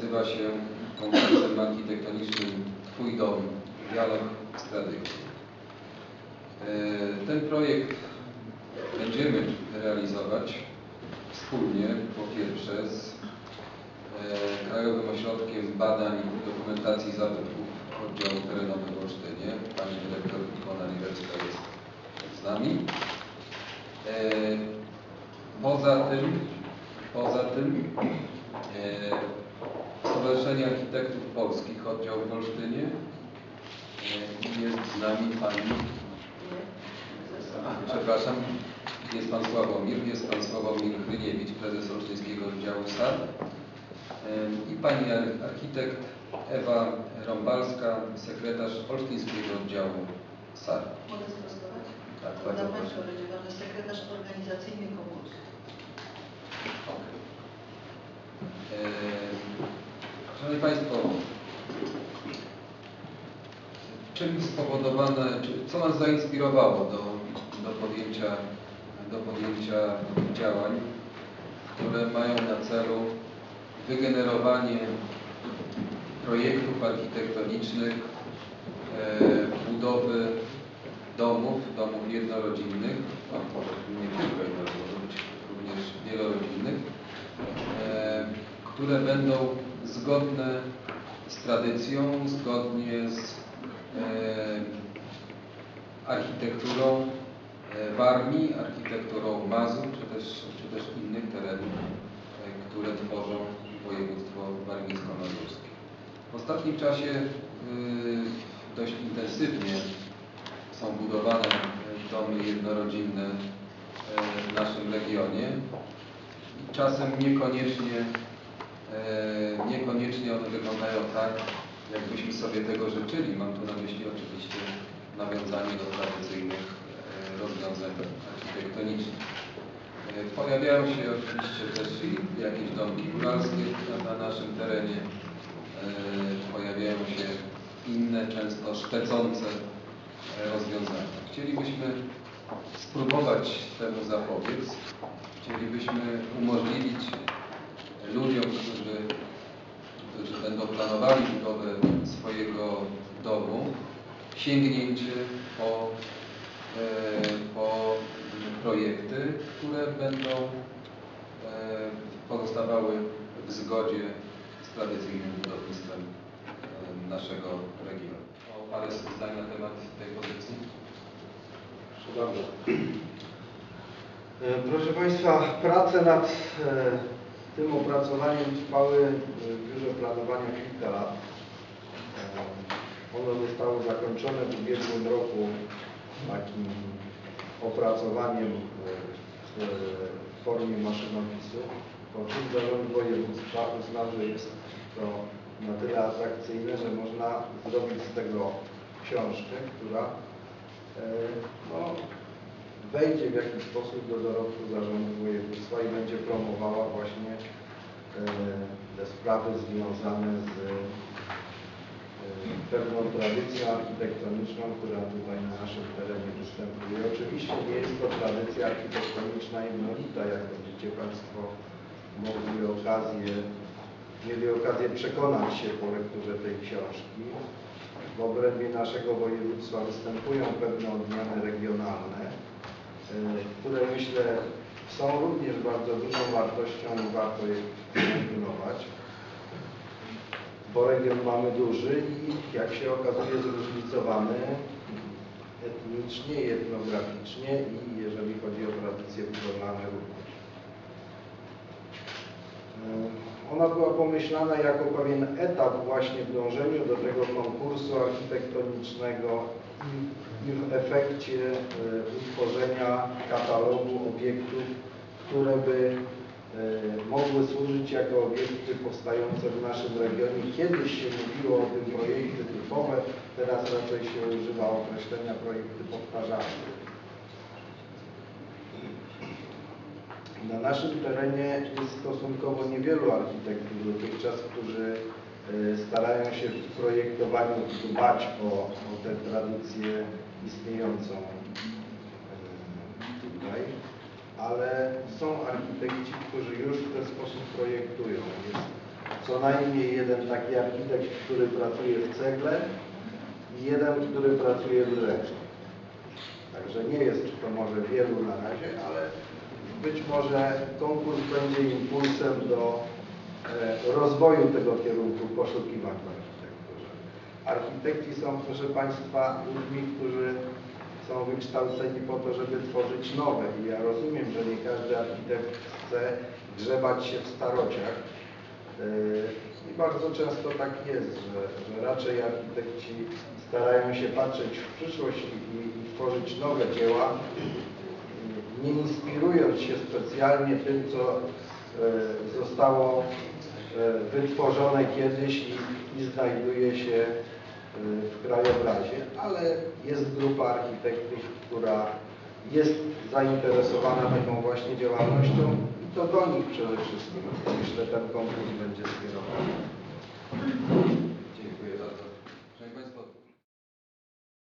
nazywa się konkursem architektonicznym Twój dom, dialog z tradycją. E, Ten projekt będziemy realizować wspólnie, po pierwsze z e, Krajowym Ośrodkiem Badań i Dokumentacji Zabytków Oddziału Terenowego w Olsztynie. Pani dyrektor Iwona Liwecka jest z nami. E, Poza tym, poza tym Stowarzyszenie Architektów Polskich Oddział w Olsztynie e, jest z nami pani a, przepraszam, jest Pan Sławomir, jest Pan Sławomir Chryniewicz, prezes Olsztyńskiego Oddziału SAR Em, i Pani ar- architekt Ewa Rąbalska, sekretarz Olsztyńskiego Oddziału SAR. Mogę sprostować? Tak, bardzo proszę. sekretarz organizacyjny konkursu. Em, Szanowni Państwo, czym spowodowane, co nas zainspirowało do, do, podjęcia, do podjęcia działań, które mają na celu wygenerowanie projektów architektonicznych, e, budowy domów, domów jednorodzinnych, a może nie tylko jednorodzinnych, również wielorodzinnych, e, które będą zgodne z tradycją, zgodnie z e, architekturą e, Warmii, architekturą Mazur, czy też, czy też innych terenów, e, które tworzą województwo warmińsko-mazurskie. W ostatnim czasie y, dość intensywnie są budowane e, domy jednorodzinne e, w naszym regionie. Czasem niekoniecznie, e, niekoniecznie one wyglądają tak, jakbyśmy sobie tego życzyli. Mam tu na myśli oczywiście nawiązanie do tradycyjnych e, rozwiązań architektonicznych. E, Pojawiają się oczywiście też i jakieś domki góralskie na, na naszym terenie. E, Pojawiają się inne, często szpecące e, rozwiązania. Chcielibyśmy spróbować temu zapobiec. Chcielibyśmy umożliwić sięgnięcie po, e, po projekty, które będą e, pozostawały w zgodzie z tradycyjnym budownictwem e, naszego regionu. O parę zdań na temat tej pozycji. Proszę bardzo. Proszę Państwa, prace nad tym opracowaniem trwały w Biurze Planowania kilka lat. E, One zostały zakończone w ubiegłym roku takim opracowaniem e, w formie maszynopisu, po czym Zarząd Województwa uznał, że jest to na tyle atrakcyjne, że można zrobić z tego książkę, która e, no, wejdzie w jakiś sposób do dorobku zarządu województwa i będzie promowała właśnie e, te sprawy związane z e, pewną tradycją architektoniczną, która tutaj na naszym terenie występuje. Oczywiście nie jest to tradycja architektoniczna jednolita, jak będziecie Państwo mogli okazję, mieli okazję przekonać się po lekturze tej książki. W obrębie naszego województwa występują pewne odmiany regionalne, e, które myślę są również bardzo dużą wartością i warto je pielęgnować, bo region mamy duży i jak się okazuje zróżnicowany etnicznie, etnograficznie i jeżeli chodzi o tradycje budowlane również. Ona była pomyślana jako pewien etap właśnie w dążeniu do tego konkursu architektonicznego i, w efekcie e, utworzenia katalogu obiektów, które by mogły służyć jako obiekty powstające w naszym regionie. Kiedyś się mówiło o tym projekty typowe, teraz raczej się używa określenia projekty powtarzalne. Na naszym terenie jest stosunkowo niewielu architektów dotychczas, którzy e, starają się w projektowaniu dbać o, o tę tradycję istniejącą e, tutaj, ale są architekci, którzy już w ten sposób projektują. Jest co najmniej jeden taki architekt, który pracuje w cegle i jeden, który pracuje w drewnie. Także nie jest to może wielu na razie, ale być może konkurs będzie impulsem do e, rozwoju tego kierunku poszukiwań w architekturze. Architekci są, proszę Państwa, ludźmi, którzy są wykształceni po to, żeby tworzyć nowe. I ja rozumiem, że nie każdy architekt chce grzebać się w starociach. Yy, I bardzo często tak jest, że, że raczej architekci starają się patrzeć w przyszłość i, i tworzyć nowe dzieła, nie inspirując się specjalnie tym, co yy, zostało yy, wytworzone kiedyś i, i znajduje się w krajobrazie, ale jest grupa architektów, która jest zainteresowana taką właśnie działalnością i to do nich przede wszystkim, myślę, ten konkurs będzie skierowany. Dziękuję bardzo. Szanowni Państwo.